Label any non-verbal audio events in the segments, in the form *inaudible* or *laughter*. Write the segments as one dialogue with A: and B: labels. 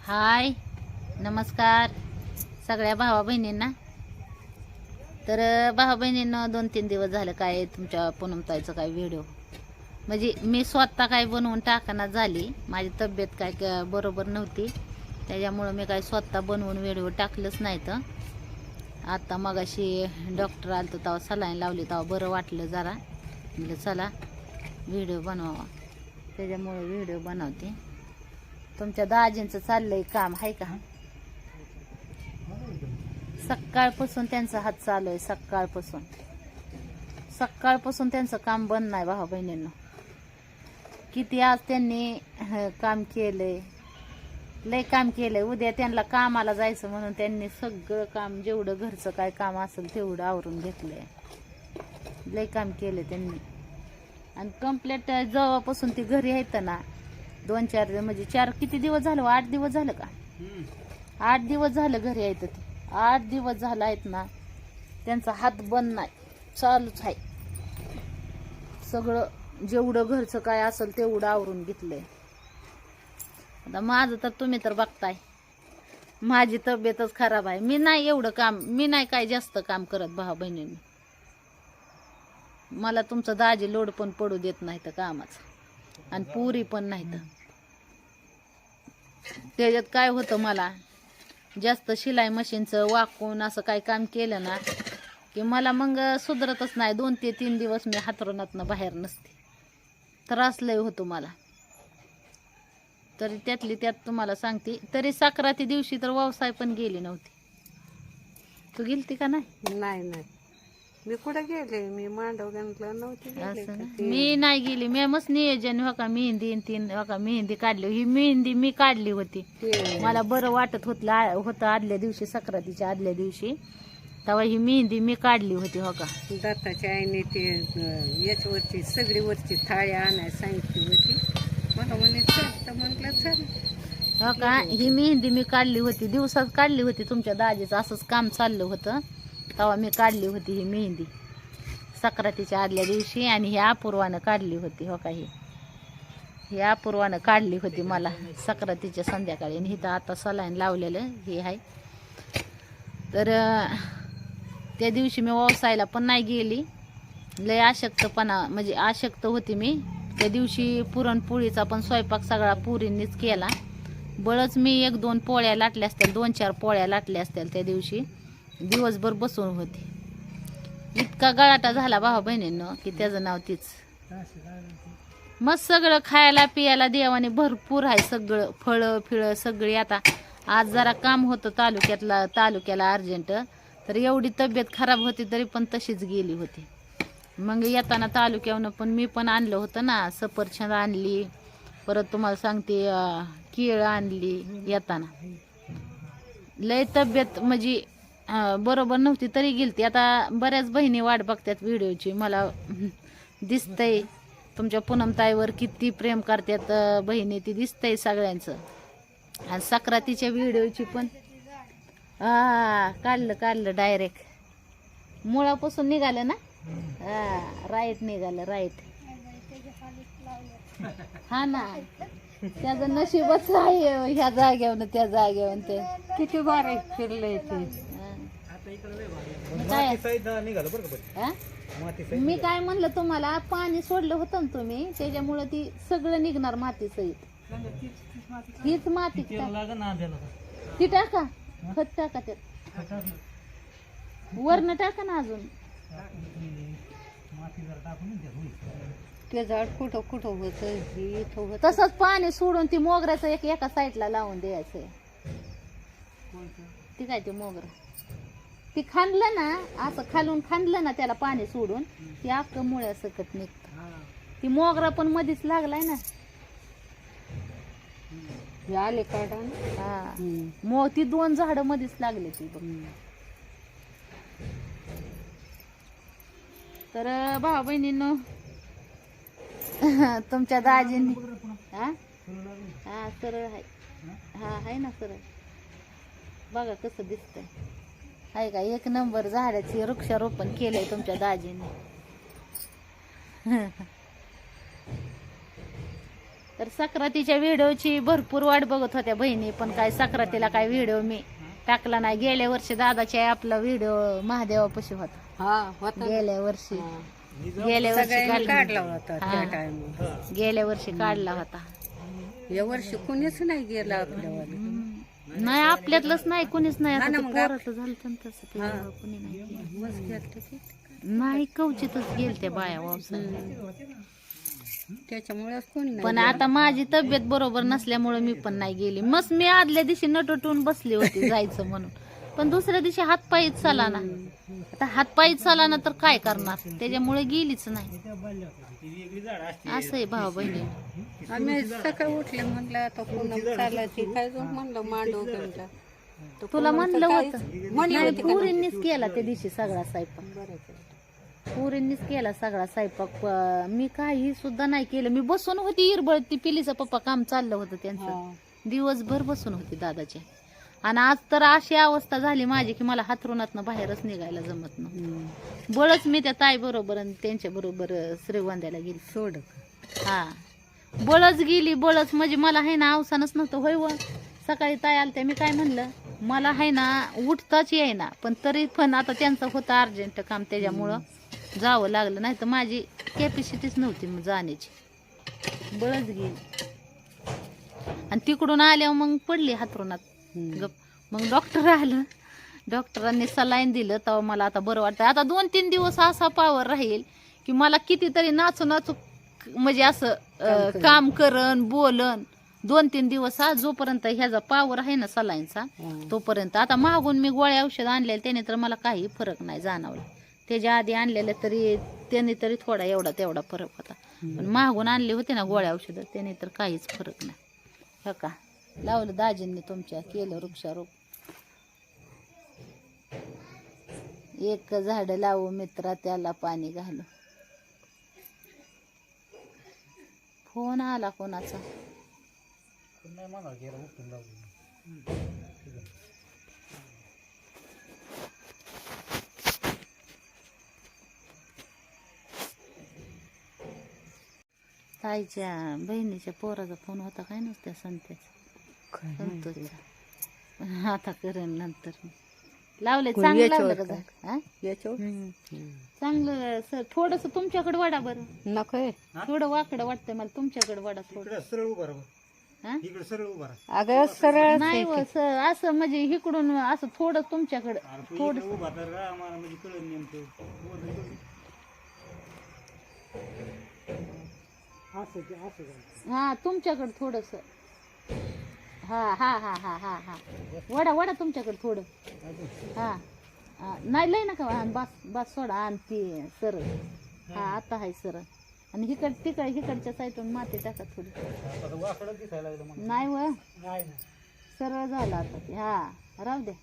A: हाय नमस्कार. सगळ्या भावा बहिणींना. तर भावा बहिणींना दोन तीन दिवस झालं काय तुमच्या पूनमताईचं काय व्हिडिओ म्हणजे मी स्वतः काय बनवून टाकणार झाली. माझी तब्येत काय क- बरोबर नव्हती. त्याच्यामुळं मी काय स्वतः बनवून व्हिडिओ टाकलंच नाही तर. आत्ता मगाशी डॉक्टर आलं तर तेव्हा सलाईन लावली तेव्हा बरं वाटलं जरा. म्हणजे चला व्हिडिओ बनवावा. त्याच्यामुळे व्हिडिओ बनवते. तुमच्या दाजींचं चाललंय काम आहे का? सकाळपासून त्यांचा हात चालू आहे सकाळपासून. सकाळपासून त्यांचं काम बंद नाही भावा बहिणींना. किती आज त्यांनी काम केलंय. लय काम केलंय. उद्या त्यांना कामाला जायचं म्हणून त्यांनी सगळं काम जेवढं घरचं काय काम असेल तेवढं आवरून घेतलंय. लय काम केलं त्यांनी. आणि कंप्लीट जेव्हापासून ती घरी आहेत ना दोन चार म्हणजे चार किती दिवस झालं? आठ दिवस झालं का? आठ दिवस झालं घरी आहेत ते. आठ दिवस झालं आहेत ना त्यांचा हात बंद नाही चालूच आहे. सगळं जेवढं घरचं काय असेल तेवढं आवरून घेतलंय. आता माझं तर तुम्ही तर बघताय. माझी तब्येतच खराब आहे. मी नाही एवढं काम मी नाही काय जास्त काम करत भावा बहिणींनी. मला तुमचं दाजी लोड पण पडू देत नाही तर कामाचं. आणि पुरी पण नाही तर त्याच्यात काय होतं मला? जास्त शिलाई मशीनचं वाकून असं काही काम केलं ना की मला मग सुधरतच नाही. दोन ते तीन दिवस मी हातरुणातनं बाहेर नसते. त्रास लय होतो मला. तरी त्यातली त्यात तुम्हाला सांगते तरी साखराती दिवशी तर व्यवसाय पण गेली नव्हती. तू गेलती का नाही?
B: नाही नाही. मी कुठे गेले? मी मांडवगणला नव्हती गेले
A: असं
B: का
A: ना?
B: ते.
A: मी नाही गेली. मी मस्त नियोजन हो का मेहंदी न तीन हो का मेहंदी काढली ही मेहंदी मी काढली होती.
B: ते
A: मला बरं वाटत होतं होतं आदल्या दिवशी सक्रातीच्या आदल्या दिवशी. तेव्हा ही मेहंदी मी काढली होती हो का
B: दत्ताच्या आईने ते अं, याच्यावरची सगळी वरची थाळी आणायला सांगितली होती. मला म्हणे चल. तर म्हटलं चल.
A: हो का ही मेहंदी मी काढली होती. दिवसात काढली होती. तुमच्या दाजीचं असंच काम चाललं होतं. तेव्हा मी काढली होती ही मेहंदी. सक्रातीच्या आदल्या दिवशी आणि ही अपूर्वानं काढली होती हो काही ही. अपूर्वानं काढली होती मला सक्रातीच्या संध्याकाळी. आणि हिथं आता सलाईन लावलेलं हे आहे. तर त्या दिवशी मी व्यवसायाला पण नाही गेली. लय आशक्तपणा म्हणजे आशक्त होती मी. त्या दिवशी पुरणपोळीचा पण स्वयंपाक सगळा पुरींनीच केला. बळच मी एक दोन पोळ्या लाटल्या असतील दोन चार पोळ्या लाटल्या असतील त्या दिवशी. दिवसभर बसून होती. इतका गळाटा झाला भावा बहिणींनो की त्याचं नाव तीच. मग सगळं खायला पियाला देवाने भरपूर आहे सगळं फळं फिळं सगळी. आता आज जरा काम होतं तालुक्यातला तालुक्याला अर्जंट. तर एवढी तब्येत खराब होती तरी पण तशीच गेली होती. मग येताना तालुक्यावनं पण मी पण आणलं होतं ना सफरचंद आणली. परत तुम्हाला सांगते केळ आणली येताना. लय तब्येत म्हणजे बरोबर नव्हती तरी गेलती. आता बऱ्याच बहिणी वाट बघतात व्हिडिओची. मला दिसतंय तुमच्या पूनमताईवर किती प्रेम करतात बहिणी. ती दिसतंय सगळ्यांचं. आणि सक्रातीच्या व्हिडिओची पण. हा काढलं काढलं डायरेक्ट मुळापासून निघालं ना? हा राईट निघालं राईट हा ना? त्याचं नशीबच आहे ह्या जागेवर त्या जागेवर ते.
B: किती बारे फिरले ते.
A: मी काय म्हणलं तुम्हाला पाणी सोडलं होतं ना तुम्ही त्याच्यामुळं ती सगळं निघणार माती सहित हीच माती? ती टाका. खत टाका त्यात. वरनं टाका ना अजून.
B: ते झाड कुठं कुठं होत इथं होत.
A: तसंच पाणी सोडून ती मोगऱ्याचं एक एका साईडला लावून द्यायचंय. ती काय ते मोगर? ती खांदलं ना असं खालून खांदलं ना त्याला पाणी सोडून ती अख्खं मुळ्या सकट निघत. ती मोगरा पण मधीच लागलाय ना.
B: हे आले काढा ना.
A: हा. मो ती दोन झाडं मध्येच लागले ती बघ. तर भाऊ बहिणींनो *laughs* तुमच्या दाजींनी हा हा सरळ आहे. हा आहे ना सरळ. बघा कसं दिसतंय. आहे का एक नंबर झाडाची वृक्षारोपण केलंय तुमच्या दाजींनी. *laughs* तर सक्रातीच्या व्हिडिओची भरपूर वाट बघत होत्या बहिणी पण काय सक्रातीला काय व्हिडिओ मी टाकला नाही. गेल्या वर्षी दादाच्या आपला व्हिडिओ महादेवापाशी होता.
B: हा होता
A: गेल्या वर्षी. गेल्या वर्षी काढला.
B: होता
A: गेल्या वर्षी काढला होता.
B: या वर्षी कोणीच नाही गेला आपल्यावर
A: हम्म. नाही आपल्यातलंच नाही कोणीच नाही आता ते पोराचं झालं तर तसं ते. कोणी नाही केलं. कवचितच गेल त्या बाया वावसाला
B: त्याच्यामुळेच कोणी नाही
A: पण. आता माझी तब्येत बरोबर नसल्यामुळे मी पण नाही गेली मस्त मी आदल्या दिवशी नटवटून बसली होती जायचं म्हणून पण दुसऱ्या दिवशी हात पायीच चाला ना आता हात पायीच चाला ना तर काय करणार? त्याच्यामुळे गेलीच नाही. असं आहे भाऊ बहिणी.
B: आम्ही सकाळी उठले म्हणलं आता चालायची. काय म्हणलं मांडव
A: तुला म्हणलं होतं?
B: म्हणली?
A: पुरींनीच केला त्या दिवशी सगळा स्वयंपाक. पुरींनीच केला सगळा स्वयंपाक. मी काही सुद्धा नाही केलं. मी बसून होती इरबळ. ती पिलीचं पप्पा काम चाललं होतं त्यांचं. दिवसभर बसून होती दादाच्या. आणि आज तर अशी अवस्था झाली माझी की मला हातरुणातनं बाहेरच निघायला जमत
B: हम्म.
A: बळच मी त्या ताई बरोबर आणि त्यांच्या बरोबर श्रीगोंद्याला गेली.
B: सोड
A: हा. बळच गेली बळच. म्हणजे मला आहे ना अवसानच नव्हतं. होय व. सकाळी ताई आलत्या मी काय म्हणलं? मला आहे ना उठताच येईना. पण तरी पण आता त्यांचं होतं अर्जंट काम त्याच्यामुळं जावं लागलं. नाही तर माझी कॅपॅसिटीच नव्हती मग जाण्याची. बळच गेली. आणि तिकडून आल्यावर मग पडली हातरुणात. गप. मग डॉक्टर आलं. डॉक्टरांनी सलाईन दिलं तेव्हा मला आता बरं वाटतं आता दोन तीन दिवस असा पावर राहील की मला कितीतरी नाचू नाचू म्हणजे असं. काम करण बोलन. दोन तीन दिवस हा जोपर्यंत ह्याचा पावर आहे ना सलाईनचा. तोपर्यंत. आता मागून मी गोळ्या औषध आणलेले त्याने तर मला काही फरक नाही जाणवला. त्याच्या आधी आणलेले तरी त्याने तरी थोडा एवढा तेवढा फरक होता. पण मागून आणले होते ना गोळ्या औषधं त्याने तर काहीच फरक नाही. हो का? लावलं दाजींनी तुमच्या केलं वृक्षारोप. एक झाड लावू मित्रा त्याला पाणी घालू. फोन आला कोणाचा? ताईच्या बहिणीच्या पोराचा फोन होता काय नसत्या संत्याचा आता करेन नंतर लावले चांगलं
B: याच्यावर
A: लावलं का
B: का?
A: झाड? हा?
B: याच्यावर
A: हम्म. चांगलं सर थोडस तुमच्याकडे वाडा बरं
B: नको आहे.
A: थोडं वाकडं वाटतंय मला तुमच्याकडे वाडा थोडं
C: इकडे सरळ उभा राहा
A: हा?
C: इकडे सरळ उभा राहा
B: अगं सरळ
A: नाही व, स- असं म्हणजे इकडून असं थोडं तुमच्याकडे
C: अरे तू
A: थोडं
C: इकडे उभा तर राहा आम्हाला म्हणजे नेमकं वर इकडे.
A: हा तुमच्याकडे थोडस हा हा हा हा हा हा. वडा वडा तुमच्याकडे थोडं. हा. हा, नाही लय नका हा, बस बस सोडा आणि ती सरळ हा आता आहे सरळ आणि हिकड तिकड हिकडच्या साईडून माती टाका थोडी.
C: आता वाकडं दिसायला लागलं
A: नाही व?
C: नाही
A: सरळ झालं आता ते. हा राहू द्या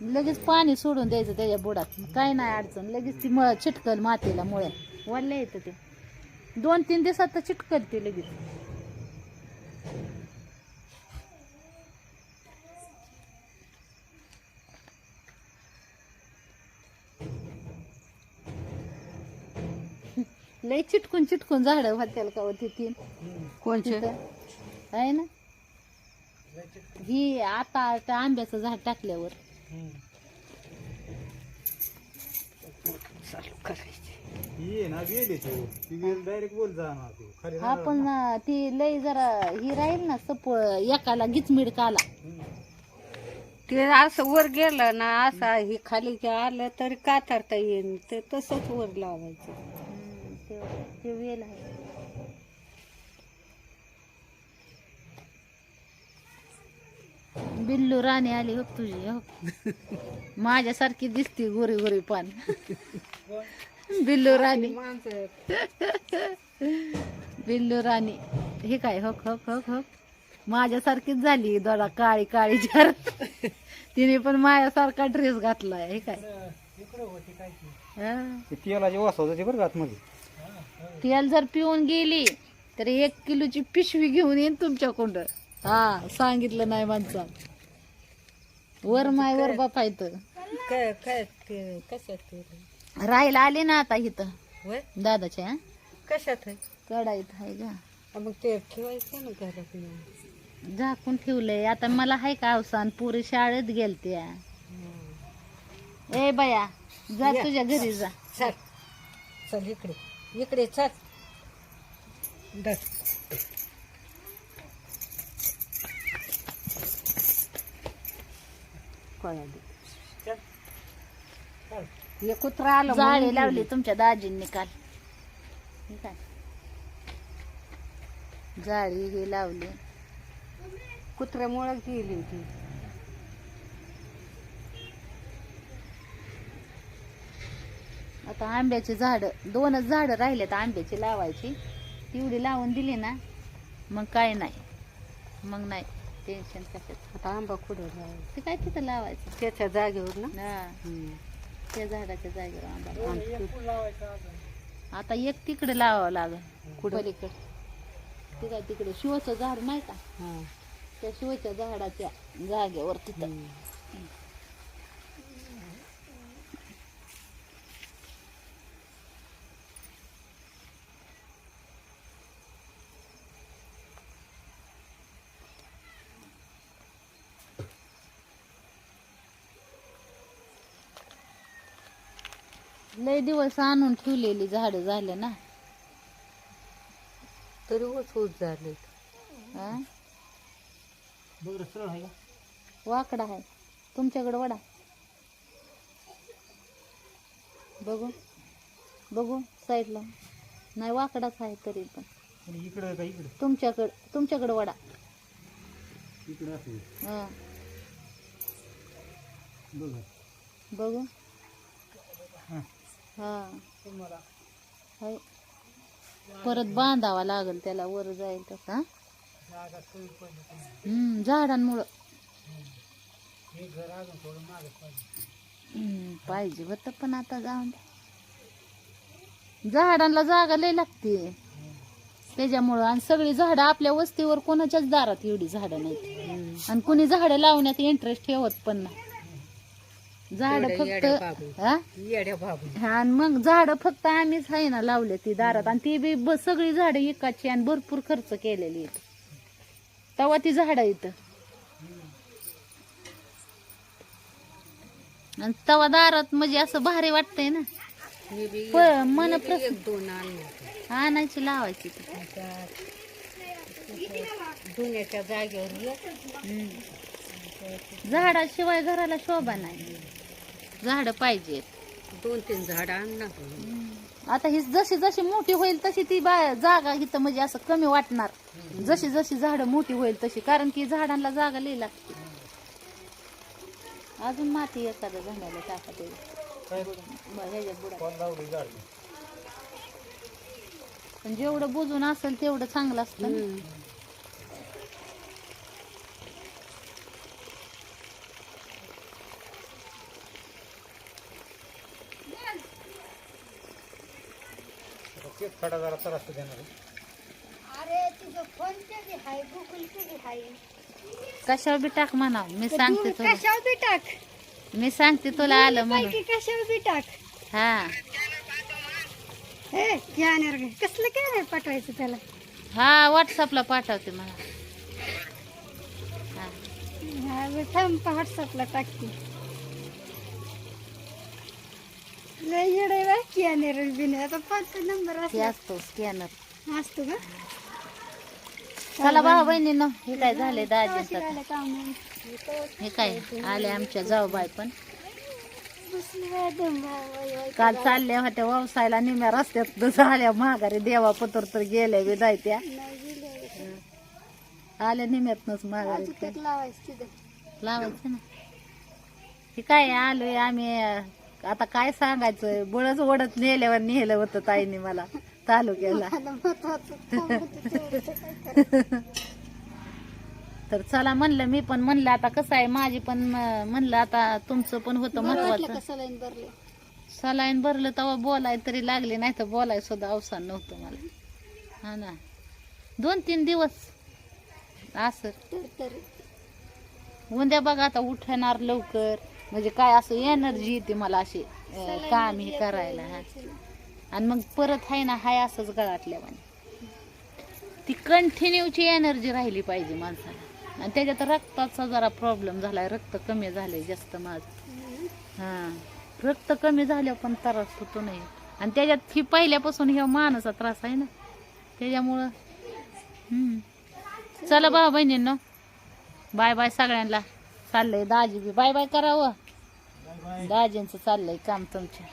A: लगेच पाणी सोडून द्यायचं त्याच्या बुडात. काय नाही अडचण. लगेच ती मळ चिटकल मातीला मुळे वल्ले येतं ते. दोन तीन दिवसात तर चिटकल ते लगेच. लय चिटकून चिटकून झाडं होत्याला का होती तीन
B: कोणचे.
A: आहे ना? ही आता त्या आंब्याचं झाड टाकल्यावर.
C: ये ना गेले तू. ती गेली डायरेक्ट बोल जाणार तू. खाली
A: हा पण अं, ती लय जरा ही राहील ना सप एकाला गिचमिड काला.
B: ते असं वर गेलं ना असं हे खाली की आलं तरी कातरता येईल ते तसंच वर लावायचं.
A: ते वेल आहे. बिल्लू राणी आली हो तुझी हो. माझ्यासारखी दिसती गोरी गोरी पान बिल्लू राणी. बिल्लू राणी. हे काय हक हक हक हक. माझ्यासारखीच झाली दोडा काळी काळी चार. तिने पण माझ्यासारखा ड्रेस घातलाय हे काय? हा.
C: तेलाची वास होता बरं
A: तेल जर पिऊन गेली तर एक किलोची पिशवी घेऊन येईन तुमच्याकडं हा सांगितलं नाही माणसा. वर माय वर बापा इथं.
B: काय काय ते कशात
A: राहायला आले ना आता इथं.
B: वय
A: दादाच्या हं?
B: कशात आहे?
A: कडाईत आहे का?
B: हा, मग ते ठेवायचं ना घरात नेऊन.
A: झाकून ठेवलंय. आता मला हाय का अवसान? पुरी शाळेत गेलत्या. ए बया जा
B: या.
A: तुझ्या घरी जा.
B: चल चल इकडे. इकडे चल. धर. कोया दे. हे कुत्रा आलं
A: जाळे लावली. तुमच्या दाजींनी काल. हे काय जाळी हे लावली.
B: कुत्र्यामुळं गेली होती.
A: आता आंब्याची झाड दोनच झाड राहिलेत आंब्याची लावायची. तेवढी लावून दिली ना मग काय नाही. मग नाही. टेन्शन कशात
B: आता आंबा कुठं लावायचा?
A: ते काय तिथं लावायचं?
B: त्याच्या जागेवर ना?
A: हा.
B: हम्म.
A: त्या झाडाच्या जागेवर आंबा
B: आणि
A: आता एक तिकडे लावावं लागेल. पलीकडे. ते काय तिकडे? शिवचं झाड नाही का?
B: हा.
A: त्या शिवच्या झाडाच्या जागेवर तिथं.
B: हम्म.
A: लय दिवस आणून ठेवलेली झाडं झाले ना.
B: तरी होच होत झाले.
A: हा?
C: बरं सरळ आहे का?
A: वाकडा आहे. तुमच्याकडे वडा. बघू. बघू साईडला. नाही वाकडाच आहे तरी पण.
C: आणि इकडं का इकडं?
A: तुमच्याकडं तुमच्याकडे वडा.
C: इकडं
A: हा.
C: बघ.
A: बघू.
C: हां.
A: हा. हाय. परत बांधावा लागल त्याला वर जाईल तसा हम्म झाडांमुळं. हम्म, पाहिजे होत पण आता जाऊन. झाडांना जागा लय लागते. त्याच्यामुळं आणि सगळी झाडं आपल्या वस्तीवर कोणाच्याच दारात एवढी झाडं नाहीत. आणि कुणी झाडं लावण्यात इंटरेस्ट ठेवत पण नाही. झाड. फक्त हा हा, आणि मग झाड फक्त आम्हीच आहे ना लावले ती दारात आणि ती बी ब- सगळी झाडं एकाची आणि भरपूर खर्च केलेली आहेत तेव्हा ती झाडं इथं आणि तवा दारात म्हणजे असं भारी वाटतंय ना प- मन प्रसन्न
B: दोन आणले.
A: आणायची लावायची ती.
B: आता जुन्याच्या जागेवर.
A: झाडाशिवाय घराला शोभा नाही झाड पाहिजे
B: दोन तीन झाड आणणार
A: आता ही जशी जशी मोठी होईल तशी ती बा जागा इथं म्हणजे असं कमी वाटणार. जशी जशी झाडं मोठी होईल तशी. कारण की झाडांना जागा लई लागते. अजून माती एखाद्या झाडाला टाका ते. ह्याच्यात बुडा. पण जेवढं बुजून असेल तेवढं चांगलं असतं ना.
C: तेच खडा जरा त्रास देणार
A: कशावर बी टाक म्हणा. मी सांगते तुला.
D: कशावर बी टाक.
A: मी सांगते तुला आलं म्हणून.
D: पैकी कशावर बी टाक.
A: हा.
D: हे गे कसलं काय नाही पाठवायचं त्याला?
A: हा व्हॉट्सअपला पाठवते मला हा.
D: हा थांब व्हॉट्सअपला टाकते. लय येडे बा कियानेर बिने आता पाच नंबर असला
A: असतो स्कॅनर
D: असतो का
A: चला भाऊ बहिणीनं हे काय झाले
D: शिकायला काम नाही.
A: हे काय आले आमच्या जाऊबाई पण
D: बसली बाय दम बाय बाय बाय.
A: काल चालल्या होत्या व्यवसायाला निम्या रस्त्यात झाल्या माघारी देवा पत्र तर गेल्या विदाय त्या
D: नाही गेले.
A: आल्या निम्यातनच माघारी
D: लावायचं तिथं
A: लावायचं ना हे काय आलोय आम्ही अं, आता काय सांगायचं बळच ओढत नेल्यावर नेलं होतं ताईने मला तालुक्याला. तर चला म्हणलं मी पण म्हणलं आता कसं आहे माझी पण म्हणलं आता तुमचं पण होतं महत्वाचं.
D: सलाईन भरले?
A: सलाईन भरलं तेव्हा बोलाय तरी लागले नाही तर बोलाय सुद्धा अवसान नव्हतं मला. हा ना. दोन तीन दिवस. असं. उद्या बघा आता उठणार लवकर. म्हणजे काय असं एनर्जी येते मला अशी अं, काम हे करायला हा. आणि मग परत आहे ना हाय असंच गळाटल्या ती कंटिन्यूची एनर्जी राहिली पाहिजे माणसाला. आणि त्याच्यात रक्ताचा जरा प्रॉब्लेम झालाय. रक्त कमी झालंय जास्त माझं. हा. रक्त कमी झाल्यावर पण त्रास होतो नाही. आणि त्याच्यात ही पहिल्यापासून हे मानाचा त्रास आहे ना. त्याच्यामुळं हम्म. चला भाऊ बहिणींनो. बाय बाय सगळ्यांना. चाललंय दाजी बी बाय बाय करावं दाजींचं चाललंय काम तुमच्या.